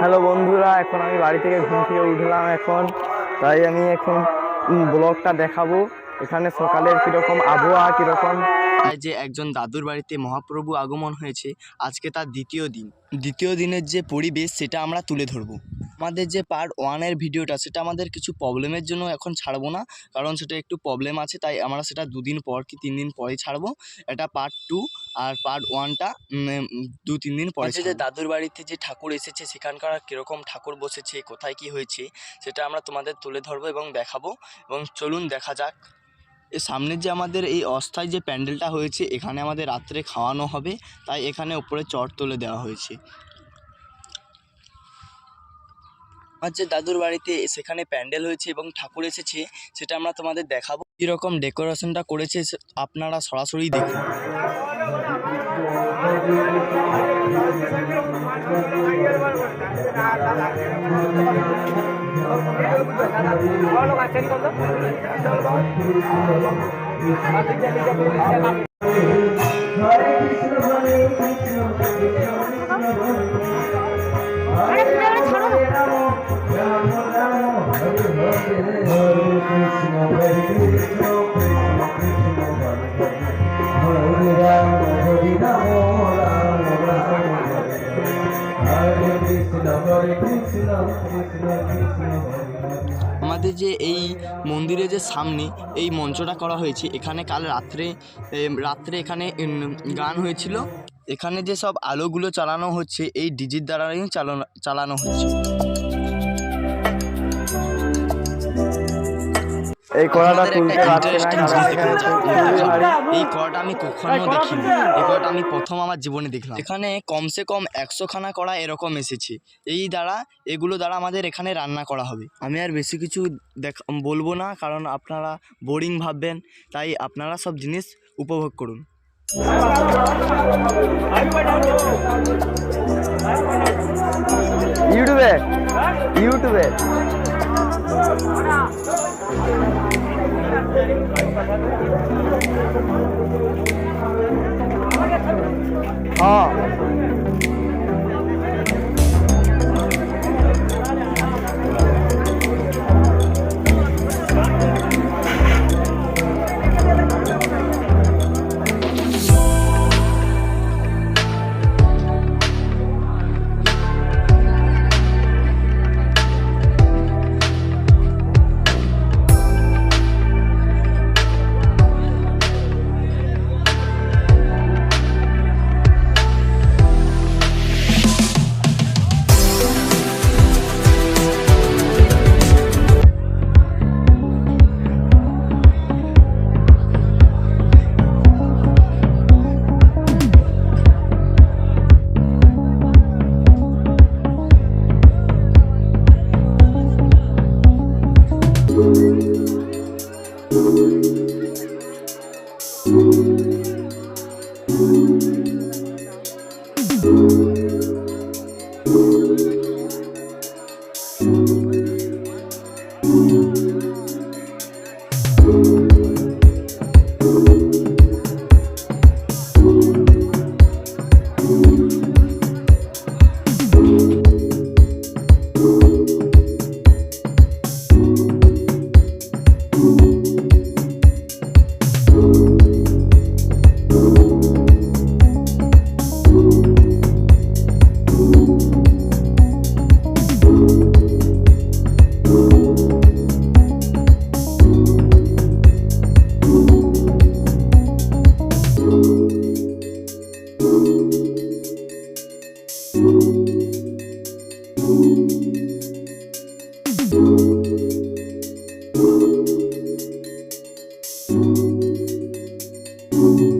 Hello বন্ধুরা, এখন আমি বাড়ি থেকে ঘুম থেকে উঠলাম এখন। তাই আমি এখন ব্লগটা দেখাবো। এখানে সকালের কীরকম আবহাওয়া, কীরকম যে একজন দাদুর বাড়িতে মহাপ্রভু আগমন হয়েছে, আজকে তার দ্বিতীয় দিন। দ্বিতীয় দিনের যে পরিবেশ, সেটা আমরা তুলে ধরবো। আমাদের যে পার্ট ওয়ানের ভিডিওটা সেটা আমাদের কিছু প্রবলেমের জন্য এখন ছাড়বো না। কারণ সেটা একটু প্রবলেম আছে তাই আমরা সেটা দুদিন পর কি তিন দিন পরে ছাড়বো। এটা পার্ট টু আর পার্ট ওয়ানটা দু তিন দিন পরে যে দাদুর বাড়িতে যে ঠাকুর এসেছে সেখানকার কীরকম ঠাকুর বসেছে কোথায় কি হয়েছে সেটা আমরা তোমাদের তুলে ধরবো এবং দেখাবো। এবং চলুন দেখা যাক। এ সামনের যে আমাদের এই অস্থায়ী যে প্যান্ডেলটা হয়েছে এখানে আমাদের রাত্রে খাওয়ানো হবে। তাই এখানে উপরে চট তুলে দেওয়া হয়েছে। আমার যে দাদুর বাড়িতে সেখানে প্যান্ডেল হয়েছে এবং ঠাকুর এসেছে, সেটা আমরা তোমাদের দেখাবো। কীরকম ডেকোরেশনটা করেছে আপনারা সরাসরি দেখুন। আমাদের যে এই মন্দিরের যে সামনে এই মঞ্চটা করা হয়েছে, এখানে কাল রাত্রে রাত্রে এখানে গান হয়েছিল। এখানে যে সব আলোগুলো চালানো হচ্ছে, এই ডিজির দ্বারাই চালানো চালানো হচ্ছে। এই কড়াটা তুলতে জিনিস। এই কড়াটা আমি কখনো দেখিনি। এই কড়াটা আমি প্রথম আমার জীবনে দেখলাম। এখানে কমসে কম একশো খানা কড়া এরকম এসেছে। এই দ্বারা এগুলো দ্বারা আমাদের এখানে রান্না করা হবে। আমি আর বেশি কিছু দেখ বলব না কারণ আপনারা বোরিং ভাববেন তাই আপনারা সব জিনিস উপভোগ করুন। ইউটিউবে ইউটিউবে। হ্যাঁ। Música